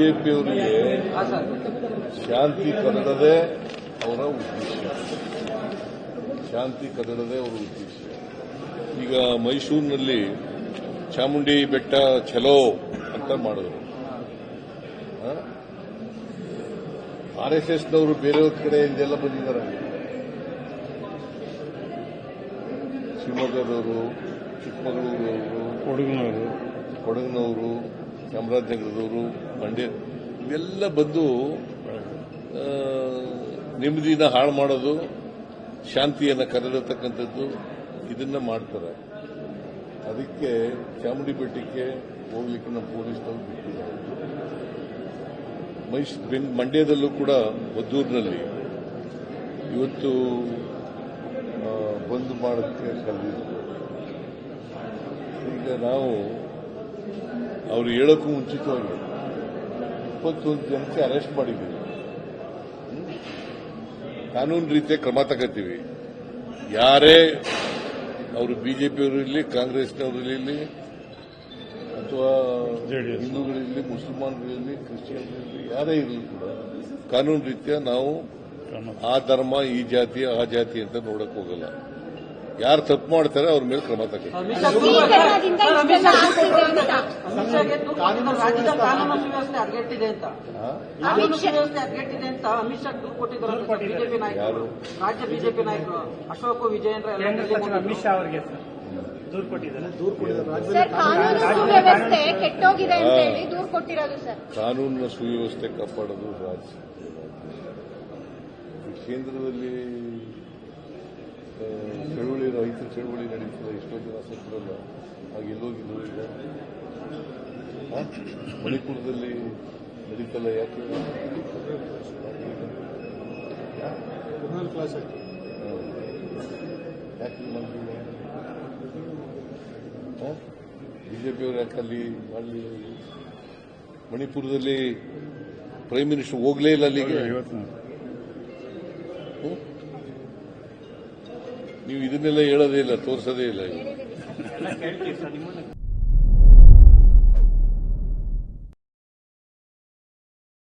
ಬಿಜೆಪಿಯವರಿಗೆ ಶಾಂತಿ ಕದಡದೆ ಅವರ ಉದ್ದೇಶ. ಶಾಂತಿ ಕದಡದೆ ಅವರ ಉದ್ದೇಶ. ಈಗ ಮೈಸೂರಿನಲ್ಲಿ ಚಾಮುಂಡಿ ಬೆಟ್ಟ ಚಲೋ ಅಂತ ಮಾಡಿದ್ರು. ಆರ್ ಎಸ್ ಎಸ್ನವರು ಬೇರೆಯವ್ರ ಕಡೆಯಿಂದೆಲ್ಲ ಬಂದಿದ್ದಾರೆ. ಶಿವಮೊಗ್ಗದವರು ಚಿಕ್ಕಮಗಳೂರು ಕೊಡಗಿನವರು. ಕೊಡಗಿನವರು ಚಾಮರಾಜನಗರದವರು ಮಂಡ್ಯ, ಇವೆಲ್ಲ ಬಂದು ನೆಮ್ಮದಿನ ಹಾಳು ಮಾಡೋದು, ಶಾಂತಿಯನ್ನು ಕರೆದಿರ್ತಕ್ಕಂಥದ್ದು ಇದನ್ನ ಮಾಡ್ತಾರೆ. ಅದಕ್ಕೆ ಚಾಮುಂಡಿ ಬೆಟ್ಟಕ್ಕೆ ಹೋಗ್ಲಿಕ್ಕೆ ನಮ್ಮ ಪೊಲೀಸ್ನವರು ಬಿಟ್ಟಿದ್ದಾರೆ. ಮಂಡ್ಯದಲ್ಲೂ ಕೂಡ ಮದ್ದೂರಿನಲ್ಲಿ ಇವತ್ತು ಬಂದ್ ಮಾಡೋಕ್ಕೆ ಕರೆದಿದ್ರು ಈಗ ನಾವು ಅವರು ಹೇಳೋಕ್ಕೂ ಮುಂಚಿತವಾಗಿ ಇಪ್ಪತ್ತೊಂದು ಜನಕ್ಕೆ ಅರೆಸ್ಟ್ ಮಾಡಿದ್ದೀವಿ. ಕಾನೂನು ರೀತಿಯ ಕ್ರಮ ತಗೋತೀವಿ. ಯಾರೇ ಅವರು ಬಿಜೆಪಿಯವರು ಇರಲಿ ಕಾಂಗ್ರೆಸ್ನವರು ಇರಲಿ ಅಥವಾ. ಹಿಂದೂಗಳಿರಲಿ ಮುಸಲ್ಮಾನರಿರಲಿ ಕ್ರಿಶ್ಚಿಯನ್ರಿರಲಿ ಯಾರೇ ಇರಲಿ ಕೂಡ ಕಾನೂನು ರೀತಿಯ ನಾವು ಆ ಧರ್ಮ ಈ ಜಾತಿ ಆ ಜಾತಿ ಅಂತ ನೋಡಕ್ ಹೋಗಲ್ಲ. ಯಾರು ತಪ್ಪು ಮಾಡ್ತಾರೆ ಅವ್ರ ಮೇಲೆ ಕ್ರಮ? ರಾಜ್ಯ ಬಿಜೆಪಿ ನಾಯಕರು. ಅಶೋಕ್ ವಿಜಯೇಂದ್ರ ಅಮಿತ್ ಶಾ ಅವರಿಗೆ ಸರ್ ದೂರು ಕೊಟ್ಟಿದ್ದಾರೆ. ದೂರು ಸರ್ ಕಾನೂನು ಸುವ್ಯವಸ್ಥೆ ಕೆಟ್ಟೋಗಿದೆ ಅಂತ ಹೇಳಿ ದೂರು ಕೊಟ್ಟಿರೋದು ಸರ್. ಕಾನೂನಿನ ಸುವ್ಯವಸ್ಥೆ ಕಾಪಾಡೋದು ರಾಜ್ಯ. ಕೇಂದ್ರದಲ್ಲಿ ಚಳುವಳಿ ರೈತರ ಚಳುವಳಿ ನಡೀತದೆ ಎಷ್ಟೋ ಜನ ಸತ್ತರಲ್ಲ ಹಾಗೆ ಎಲ್ಲೋಗಿದ್ರು ಈಗ? ಮಣಿಪುರದಲ್ಲಿ ನಡೀತಲ್ಲ ಯಾಕೆ? ಕ್ಲಾಸ್ ಯಾಕೆ? ಬಿಜೆಪಿಯವರು ಯಾಕೆ ಅಲ್ಲಿ ಮಾಡಲಿ? ಮಣಿಪುರದಲ್ಲಿ ಪ್ರೈಮ್ ಮಿನಿಸ್ಟರ್ ಹೋಗ್ಲೇ ಇಲ್ಲ ಅಲ್ಲಿಗೆ? ನೀವು ಇದನ್ನೆಲ್ಲ ಹೇಳೋದೇ ಇಲ್ಲ ತೋರಿಸೋದೇ ಇಲ್ಲ